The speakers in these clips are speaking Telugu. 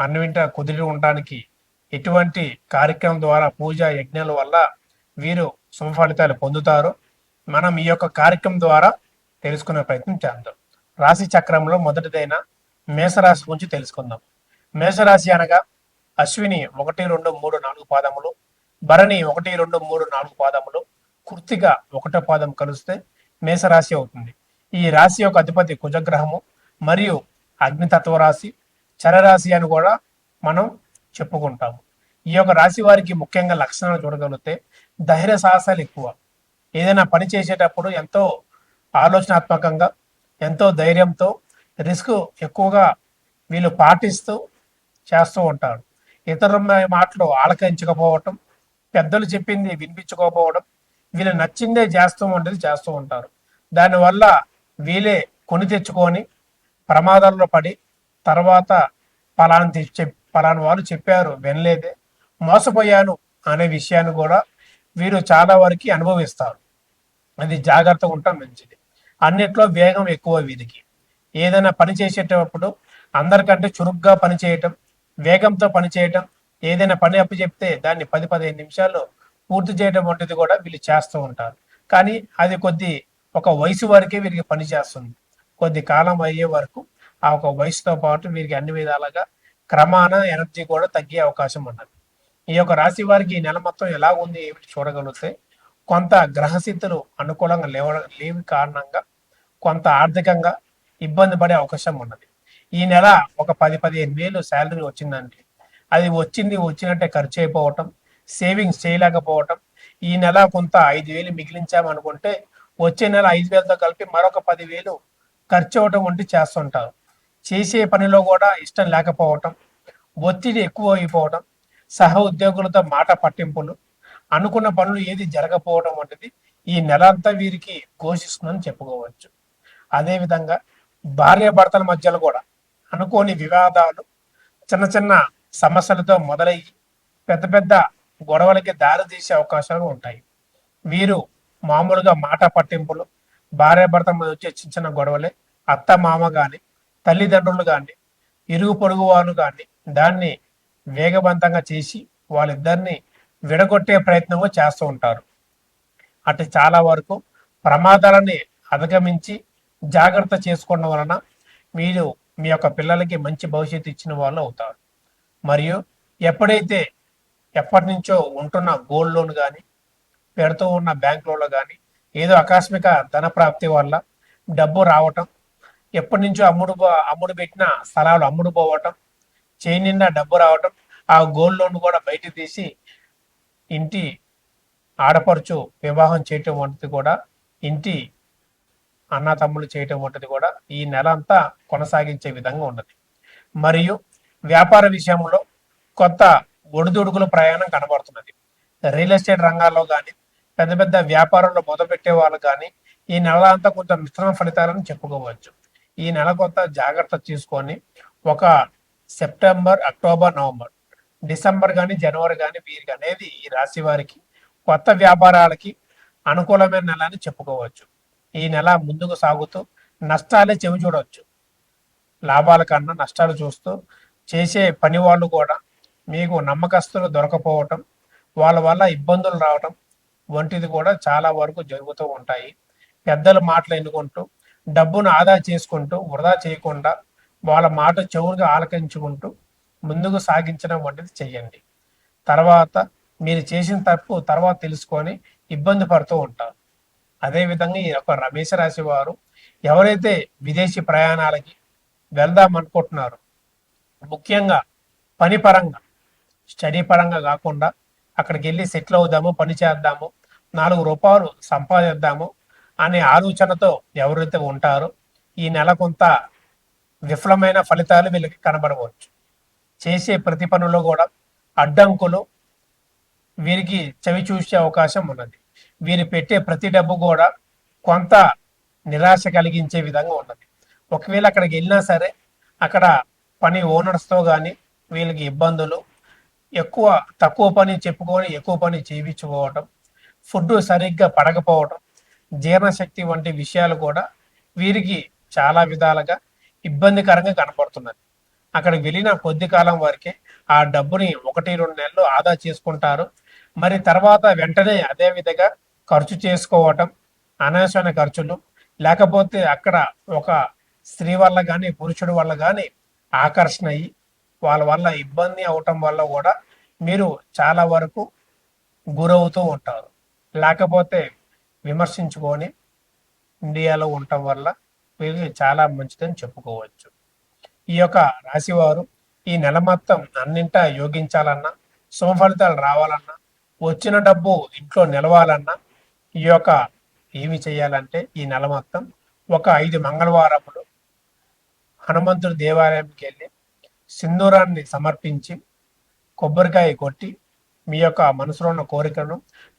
అన్నవింట కుదిరి ఉండడానికి ఎటువంటి కార్యక్రమం ద్వారా పూజ యజ్ఞాల వల్ల వీరు శుభ ఫలితాలు పొందుతారు మనం ఈ యొక్క కార్యక్రమం ద్వారా తెలుసుకునే ప్రయత్నం చేద్దాం. రాశి చక్రంలో మొదటిదైన మేషరాశి గురించి తెలుసుకుందాం. మేషరాశి అనగా అశ్విని ఒకటి రెండు మూడు నాలుగు పాదములు భరణి ఒకటి రెండు మూడు నాలుగు పాదములు కుర్తిగా ఒకటో పాదం కలిస్తే మేషరాశి అవుతుంది. ఈ రాశి యొక్క అధిపతి కుజగ్రహము మరియు అగ్నితత్వ రాశి చరరాశి అని కూడా మనం చెప్పుకుంటాము ఈ యొక్క రాశి వారికి ముఖ్యంగా లక్షణాలు చూడగలిగితే ధైర్య సాహసాలు ఎక్కువ. ఏదైనా పని చేసేటప్పుడు ఎంతో ఆలోచనాత్మకంగా ఎంతో ధైర్యంతో రిస్క్ ఎక్కువగా వీళ్ళు పాటిస్తూ చేస్తూ ఉంటారు. ఇతరుల మాటలు ఆలకించకపోవటం పెద్దలు చెప్పింది వినిపించుకోకపోవడం వీళ్ళు నచ్చిందే చేస్తూ ఉండేది చేస్తూ ఉంటారు. దానివల్ల వీళ్ళే కొని తెచ్చుకొని ప్రమాదాల్లో పడి తర్వాత పలానా చెప్ పలానా వాళ్ళు చెప్పారు వినలేదే మోసపోయాను అనే విషయాన్ని కూడా వీరు చాలా వరకు అనుభవిస్తారు. అది జాగ్రత్తగా ఉండటం మంచిది. అన్నిట్లో వేగం ఎక్కువ వీరికి. ఏదైనా పని చేసేటప్పుడు అందరికంటే చురుగ్గా పనిచేయటం వేగంతో పనిచేయటం ఏదైనా పని అప్పు చెప్తే దాన్ని పది పదిహేను నిమిషాల్లో పూర్తి చేయడం వంటిది కూడా వీళ్ళు చేస్తూ ఉంటారు. కానీ అది కొద్ది ఒక వయసు వరకే వీరికి పని చేస్తుంది. కొద్ది కాలం అయ్యే వరకు ఆ ఒక వయసుతో పాటు వీరికి అన్ని విధాలుగా క్రమాన ఎనర్జీ కూడా తగ్గే అవకాశం ఉన్నది. ఈ యొక్క రాశి వారికి ఈ నెల మొత్తం ఎలా ఉంది ఏమిటి చూడగలిగితే కొంత గ్రహస్థితులు అనుకూలంగా లేవ లేవి కారణంగా కొంత ఆర్థికంగా ఇబ్బంది పడే అవకాశం ఉన్నది. ఈ నెల ఒక పది పదిహేను వేలు శాలరీ వచ్చిందంటే అది వచ్చింది వచ్చినట్టే ఖర్చు అయిపోవటం సేవింగ్స్ చేయలేకపోవటం. ఈ నెల కొంత ఐదు వేలు మిగిలించామనుకుంటే వచ్చే నెల ఐదు వేలతో కలిపి మరొక పదివేలు ఖర్చు అవటం వంటి చేస్తుంటారు. చేసే పనిలో కూడా ఇష్టం లేకపోవటం ఒత్తిడి ఎక్కువ అయిపోవటం సహ ఉద్యోగులతో మాట పట్టింపులు అనుకున్న పనులు ఏది జరగకపోవడం వంటిది ఈ నెల అంతా వీరికి ఘోషిస్తుందని చెప్పుకోవచ్చు. అదేవిధంగా భార్య భర్తల మధ్యలో కూడా అనుకోని వివాదాలు చిన్న చిన్న సమస్యలతో మొదలయ్యి పెద్ద పెద్ద గొడవలకి దారి తీసే అవకాశాలు ఉంటాయి. వీరు మామూలుగా మాట పట్టింపులు భార్య భర్త మీద వచ్చే చిన్న చిన్న గొడవలే అత్త మామ కానీ తల్లిదండ్రులు కానీ ఇరుగు పొరుగు వారు కానీ దాన్ని వేగవంతంగా చేసి వాళ్ళిద్దరిని విడగొట్టే ప్రయత్నము చేస్తూ ఉంటారు. అటు చాలా వరకు ప్రమాదాలని అధిగమించి జాగ్రత్త చేసుకోవడం వలన మీరు మీ యొక్క పిల్లలకి మంచి భవిష్యత్తు ఇచ్చిన వాళ్ళు అవుతారు. మరియు ఎప్పుడైతే ఎప్పటి నుంచో ఉంటున్న గోల్డ్ లోన్ కానీ పెడుతూ ఉన్న బ్యాంక్ లోన్లో కానీ ఏదో ఆకస్మిక ధన ప్రాప్తి వల్ల డబ్బు రావటం ఎప్పటి నుంచో అమ్ముడు అమ్ముడు పెట్టిన స్థలాలు అమ్ముడు పోవటం చేయి నిండా డబ్బు రావటం ఆ గోల్డ్ లోన్ కూడా బయట తీసి ఇంటి ఆడపడుచు వివాహం చేయటం వంటిది కూడా ఇంటి అన్న తమ్ముడు చేయటం వంటిది కూడా ఈ నెల అంతా కొనసాగించే విధంగా ఉన్నది. మరియు వ్యాపార విషయంలో కొత్త ఒడిదుడుకుల ప్రయాణం కనబడుతున్నది. రియల్ ఎస్టేట్ రంగాల్లో కానీ పెద్ద పెద్ద వ్యాపారంలో మొదలుపెట్టే వాళ్ళు కానీ ఈ నెల అంతా కొంచెం మిశ్రమ ఫలితాలను చెప్పుకోవచ్చు. ఈ నెల కొంత జాగ్రత్త తీసుకొని ఒక సెప్టెంబర్ అక్టోబర్ నవంబర్ డిసెంబర్ కానీ జనవరి కానీ వీరికి అనేది ఈ రాశి వారికి కొత్త వ్యాపారాలకి అనుకూలమైన నెల అని చెప్పుకోవచ్చు. ఈ నెల ముందుకు సాగుతూ నష్టాలే చెవి చూడవచ్చు. లాభాల కన్నా నష్టాలు చూస్తూ చేసే పని వాళ్ళు కూడా మీకు నమ్మకస్తులు దొరకపోవటం వాళ్ళ వల్ల ఇబ్బందులు రావటం వంటిది కూడా చాలా వరకు జరుగుతూ ఉంటాయి. పెద్దల మాటలు ఎన్నుకుంటూ డబ్బును ఆదా చేసుకుంటూ వృధా చేయకుండా వాళ్ళ మాట చెవులుగా ఆలకించుకుంటూ ముందుకు సాగించడం వంటిది చెయ్యండి. తర్వాత మీరు చేసిన తప్పు తర్వాత తెలుసుకొని ఇబ్బంది పడుతూ ఉంటారు. అదేవిధంగా ఈ యొక్క రమేష రాశి వారు ఎవరైతే విదేశీ ప్రయాణాలకి వెళ్దాం అనుకుంటున్నారు ముఖ్యంగా పని పరంగా స్టడీ పరంగా కాకుండా అక్కడికి వెళ్ళి సెటిల్ అవుదాము పని చేద్దాము నాలుగు రూపాయలు సంపాదిద్దాము అనే ఆలోచనతో ఎవరైతే ఉంటారో ఈ నెల కొంత విఫలమైన ఫలితాలు వీళ్ళకి కనబడవచ్చు. చేసే ప్రతి పనిలో కూడా అడ్డంకులు వీరికి చవి చూసే అవకాశం ఉన్నది. వీరు పెట్టే ప్రతి డబ్బు కూడా కొంత నిరాశ కలిగించే విధంగా ఉన్నది. ఒకవేళ అక్కడికి వెళ్ళినా సరే అక్కడ పని ఓనర్స్తో కానీ వీళ్ళకి ఇబ్బందులు ఎక్కువ తక్కువ పని చెప్పుకొని ఎక్కువ పని చేయించుకోవటం ఫుడ్ సరిగ్గా పడకపోవటం జీర్ణశక్తి వంటి విషయాలు కూడా వీరికి చాలా విధాలుగా ఇబ్బందికరంగా కనపడుతున్నది. అక్కడికి వెళ్ళిన కొద్ది కాలం వరకే ఆ డబ్బుని ఒకటి రెండు నెలలు ఆదా చేసుకుంటారు. మరి తర్వాత వెంటనే అదే విధంగా ఖర్చు చేసుకోవటం అనవసరమైన ఖర్చులు లేకపోతే అక్కడ ఒక స్త్రీ వల్ల కానీ పురుషుడు వల్ల కానీ ఆకర్షణ అయ్యి వాళ్ళ వల్ల ఇబ్బంది అవటం వల్ల కూడా మీరు చాలా వరకు గురవుతూ ఉంటారు. లేకపోతే విమర్శించుకొని ఇండియాలో ఉండటం వల్ల వీరికి చాలా మంచిదని చెప్పుకోవచ్చు. ఈ యొక్క రాశివారు ఈ నెల మొత్తం అన్నింటా యోగించాలన్నా శుభ ఫలితాలు రావాలన్నా వచ్చిన డబ్బు ఇంట్లో నిలవాలన్నా ఈ యొక్క ఏమి చేయాలంటే ఈ నెల మొత్తం ఒక ఐదు మంగళవారములు హనుమంతుడి దేవాలయంకి వెళ్ళి సింధూరాన్ని సమర్పించి కొబ్బరికాయ కొట్టి మీ యొక్క మనసులో ఉన్న కోరికను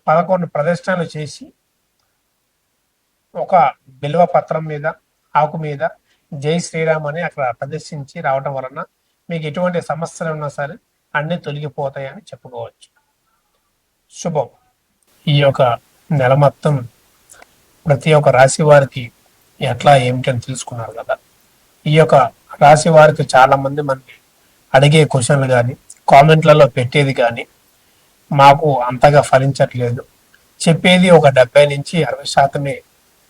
పదకొండు ప్రదర్శనలు చేసి ఒక బిల్వ పత్రం మీద ఆకు మీద జై శ్రీరామ్ అని అక్కడ ప్రదర్శించి రావటం వలన మీకు ఎటువంటి సమస్యలు ఉన్నా సరే అన్ని తొలగిపోతాయని చెప్పుకోవచ్చు. శుభం. ఈ యొక్క నెల మొత్తం ప్రతి ఒక్క రాశి వారికి ఎట్లా ఏమిటని తెలుసుకున్నారు కదా. ఈ యొక్క రాశి వారికి చాలా మంది మనకి అడిగే క్వశ్చన్లు కానీ కామెంట్లలో పెట్టేది కానీ మాకు అంతగా ఫలించట్లేదు. చెప్పేది ఒక డెబ్బై నుంచి అరవై శాతమే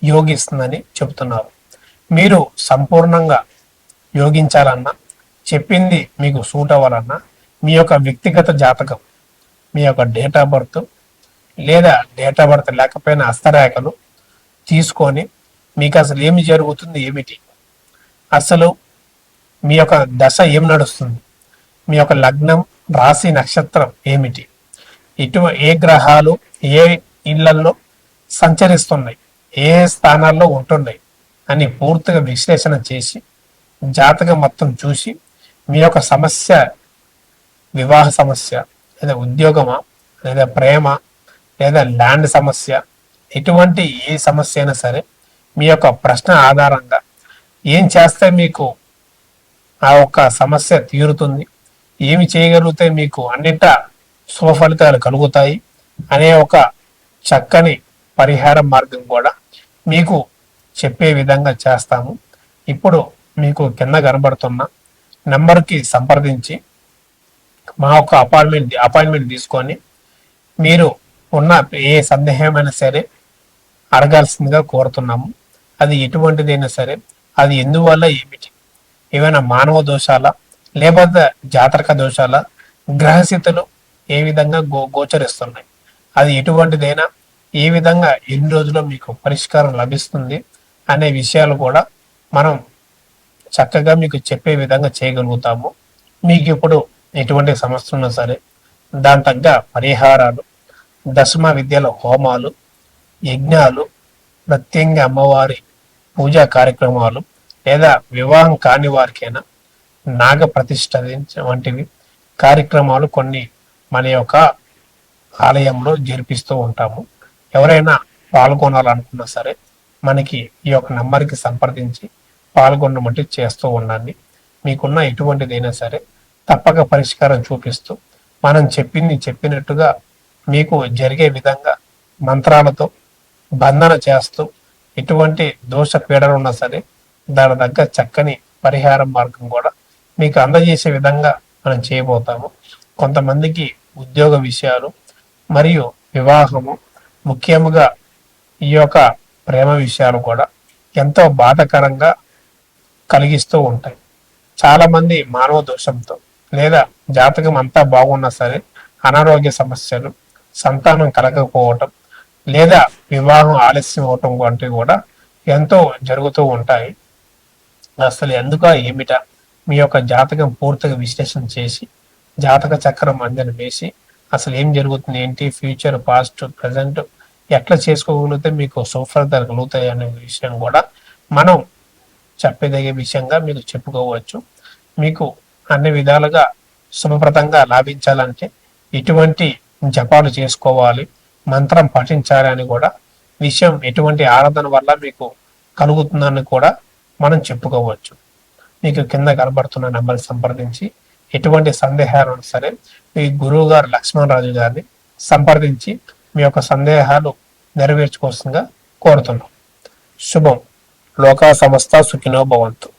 యోగిస్తుందని చెబుతున్నారు. మీరు సంపూర్ణంగా యోగించాలన్నా చెప్పింది మీకు సూట్ అవ్వాలన్నా మీ యొక్క వ్యక్తిగత జాతకం మీ యొక్క డేట్ ఆఫ్ బర్త్ లేదా డేట్ ఆఫ్ బర్త్ లేకపోయినా హస్తరేఖలు తీసుకొని మీకు అసలు ఏమి జరుగుతుంది ఏమిటి? అసలు మీ యొక్క దశ ఏం నడుస్తుంది? మీ యొక్క లగ్నం రాశి నక్షత్రం ఏమిటి? ఇటు ఏ గ్రహాలు ఏ ఇళ్ళలో సంచరిస్తున్నాయి? ఏ స్థానాల్లో ఉంటున్నాయి అని పూర్తిగా విశ్లేషణ చేసి జాతకం మొత్తం చూసి మీ యొక్క సమస్య వివాహ సమస్య లేదా ఉద్యోగమా లేదా ప్రేమ లేదా ల్యాండ్ సమస్య ఎటువంటి ఏ సమస్య అయినా సరే మీ యొక్క ప్రశ్న ఆధారంగా ఏం చేస్తే మీకు ఆ ఒక్క సమస్య తీరుతుంది ఏమి చేయగలిగితే మీకు అన్నిట శుభ ఫలితాలు కలుగుతాయి అనే ఒక చక్కని పరిహార మార్గం కూడా మీకు చెప్పే విధంగా చేస్తాము. ఇప్పుడు మీకు కింద కనబడుతున్న నెంబర్కి సంప్రదించి మా యొక్క అపాయింట్మెంట్ అపాయింట్మెంట్ తీసుకొని మీరు ఉన్న ఏ సందేహమైనా సరే అడగాల్సిందిగా కోరుతున్నాము. అది ఎటువంటిదైనా సరే అది ఎందువల్ల ఏమిటి? ఏమైనా మానవ దోషాల లేకపోతే జాతరక దోషాల గ్రహస్థితులు ఏ విధంగా గో గోచరిస్తున్నాయి? అది ఎటువంటిదైనా ఏ విధంగా ఎన్ని రోజుల్లో మీకు పరిష్కారం లభిస్తుంది అనే విషయాలు కూడా మనం చక్కగా మీకు చెప్పే విధంగా చేయగలుగుతాము. మీకు ఇప్పుడు ఎటువంటి సమస్య ఉన్నా సరే దాని తగ్గ పరిహారాలు దశమ విద్యల హోమాలు యజ్ఞాలు ప్రత్యంగ అమ్మవారి పూజా కార్యక్రమాలు లేదా వివాహం కాని వారికైనా నాగ ప్రతిష్ట వంటివి కార్యక్రమాలు కొన్ని మన యొక్క ఆలయంలో జరిపిస్తూ ఉంటాము. ఎవరైనా పాల్గొనాలనుకున్నా సరే మనకి ఈ యొక్క నంబర్కి సంప్రదించి పాల్గొనమంటే చేస్తూ ఉండండి. మీకున్న ఎటువంటిదైనా సరే తప్పక పరిష్కారం చూపిస్తూ మనం చెప్పింది చెప్పినట్టుగా మీకు జరిగే విధంగా మంత్రాలతో బంధన చేస్తూ ఎటువంటి దోష పీడలు ఉన్నా సరే దాని దగ్గర చక్కని పరిహార మార్గం కూడా మీకు అందజేసే విధంగా మనం చేయబోతాము. కొంతమందికి ఉద్యోగ విషయాలు మరియు వివాహము ముఖ్యముగా ఈ యొక్క ప్రేమ విషయాలు కూడా ఎంతో బాధకరంగా కలిగిస్తూ ఉంటాయి. చాలామంది మానవ దోషంతో లేదా జాతకం అంతా బాగున్నా సరే అనారోగ్య సమస్యలు సంతానం కలగకపోవటం లేదా వివాహం ఆలస్యం అవటం వంటివి కూడా ఎంతో జరుగుతూ ఉంటాయి. అసలు ఎందుక ఏమిట? మీ యొక్క జాతకం పూర్తిగా విశ్లేషణ చేసి జాతక చక్రం అందని వేసి అసలు ఏం జరుగుతుంది ఏంటి? ఫ్యూచర్ పాస్ట్ ప్రజెంట్ ఎట్లా చేసుకోగలిగితే మీకు సుఫలితాలు కలుగుతాయి అనే విషయం కూడా మనం చెప్పదగే విషయంగా మీకు చెప్పుకోవచ్చు. మీకు అన్ని విధాలుగా శుభప్రదంగా లాభించాలంటే ఎటువంటి జపాలు చేసుకోవాలి మంత్రం పఠించాలి అని కూడా విషయం ఎటువంటి ఆరాధన వల్ల మీకు కలుగుతుందని కూడా మనం చెప్పుకోవచ్చు. మీకు కింద కనబడుతున్న నెంబర్ సంప్రదించి ఎటువంటి సందేహాలు సరే మీ గురువు గారు లక్ష్మణరాజు గారిని సంప్రదించి మీ యొక్క సందేహాలు నెరవేర్చుకోవాల్సిందిగా కోరుతున్నాం. శుభం. లోకా సమస్త సుఖినో భవంతు.